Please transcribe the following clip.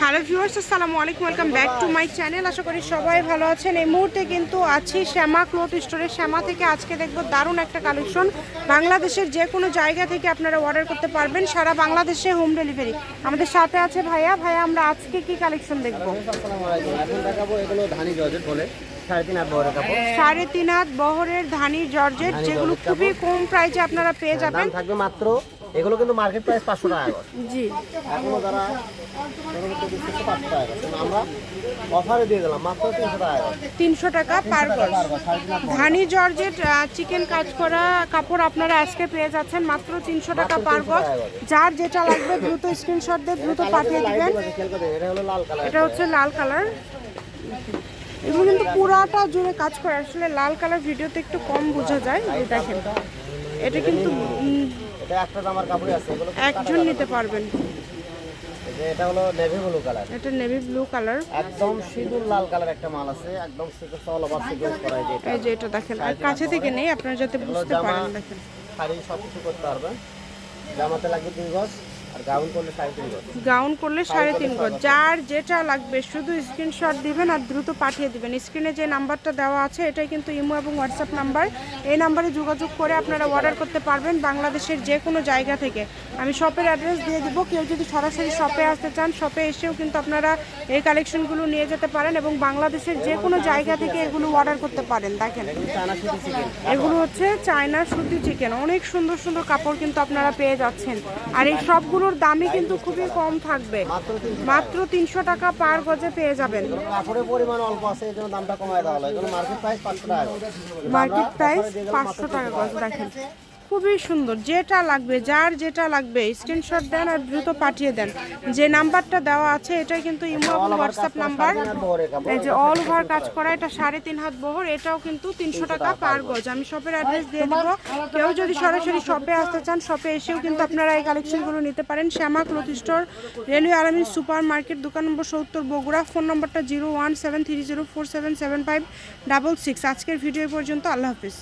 Hello viewers আসসালামু আলাইকুম welcome back to my channel আশা করি সবাই ভালো আছেন। এই মুহূর্তে কিন্তু আছি শ্যামা ক্লথ স্টোরে। শ্যামা থেকে আজকে দেখব দারুণ একটা কালেকশন। বাংলাদেশের যে কোনো জায়গা থেকে আপনারা অর্ডার করতে পারবেন। সারা বাংলাদেশে হোম ডেলিভারি আমাদের সাথে আছে ভাইয়া। ভাইয়া আমরা আজকে কি কালেকশন দেখব? সাড়ে তিন হাত বহরের ধানি জর্জেট যেগুলো খুবই কম প্রাইসে আপনারা পেয়ে যাবেন। থাকবে মাত্র এগুলো কিন্তু মার্কেট প্রাইস পাঁচশো টাকা করে। জি। এখনও যারা পাঁচশো টাকা আমরা অফারে দিয়ে দিলাম মাত্র তিনশো টাকা তিনশো টাকা পার। ধানি জর্জেট চিকেন কাজ করা কাপড় আপনারা আজকে পেয়ে যাচ্ছেন মাত্র তিনশো টাকা পার গজ যার যেটা লাগবে দ্রুত স্ক্রিনশট দিয়ে দ্রুত পাঠিয়ে দিবেন। এটা হচ্ছে লাল কালার এগুলো কিন্তু পুরাটা জুড়ে কাজ করে। আসলে লাল কালার ভিডিওতে একটু কম বোঝা যায় দেখেন। এটা কিন্তু এটা একটা জামার কাপড়ই আছে এগুলো একজন নিতে পারবেন। যে এটা হলো নেভি ব্লু কালার এটা নেভি ব্লু কালার একদম সিঁদুর লাল কালার একটা মাল আছে একদম সিঁদুর অল ওভার সিঁদুর করা এটা। এই যে এটা দেখেন আর কাছে থেকে নেই আপনারা যাতে বুঝতে পারেন দেখেন। শাড়ি সব কিছু করতে পারবে জামাতে লাগবে দুই গজ। গাউন করলে সাড়ে তিন গজ। যার যেটা লাগবে শুধু স্ক্রিনশট দিবেন আর দ্রুত পাঠিয়ে দিবেন। স্ক্রিনে যে নাম্বারটা দেওয়া আছে এটাই কিন্তু ইমো এবং হোয়াটসঅ্যাপ নাম্বার এই নাম্বারে যোগাযোগ করে আপনারা অর্ডার করতে পারবেন বাংলাদেশের যে কোনো জায়গা থেকে। আমি শপের অ্যাড্রেস দিয়ে দিব। কেউ যদি সরাসরি শপে আসতে চান শপে এসেও কিন্তু আপনারা এই কালেকশনগুলো নিয়ে যেতে পারেন এবং বাংলাদেশের যে কোনো জায়গা থেকে এগুলো অর্ডার করতে পারেন। দেখেন। এগুলো হচ্ছে চায়না সুতি চিকেন অনেক সুন্দর সুন্দর কাপড় কিন্তু আপনারা পেয়ে যাচ্ছেন। আর এই সবগুলোর দামই কিন্তু খুবই কম থাকবে। মাত্র তিনশো টাকা পার গজে পেয়ে যাবেন। কাপড়ের পরিমাণ অল্প আছে এই জন্য দামটা কমায় দেওয়া হলো। মার্কেট প্রাইস পাঁচশো টাকা। মার্কেট প্রাইস পাঁচশো টাকা গজ দেখেন। খুবই সুন্দর। যেটা লাগবে, যার যেটা লাগবে স্ক্রিনশট দেন আর দ্রুত পাঠিয়ে দেন। যে নাম্বারটা দেওয়া আছে, এটাই কিন্তু ইমো হোয়াটসঅ্যাপ নাম্বার। এই যে অল ওভার কাজ করা, এটা সাড়ে তিন হাত বহর, এটাও কিন্তু তিনশো টাকা পার গজ। আমি শপের অ্যাড্রেস দিয়ে দিব। কেউ যদি সরাসরি শপে আসতে চান শপে এসেও কিন্তু আপনারা এই কালেকশনগুলো নিতে পারেন। Shyama cloth store railway Alamin super market দোকান নম্বর সত্তর, বগুড়া। ফোন নম্বরটা zero one seven three zero four seven seven five double six. আজকের ভিডিও পর্যন্ত। আল্লাহ হাফিজ।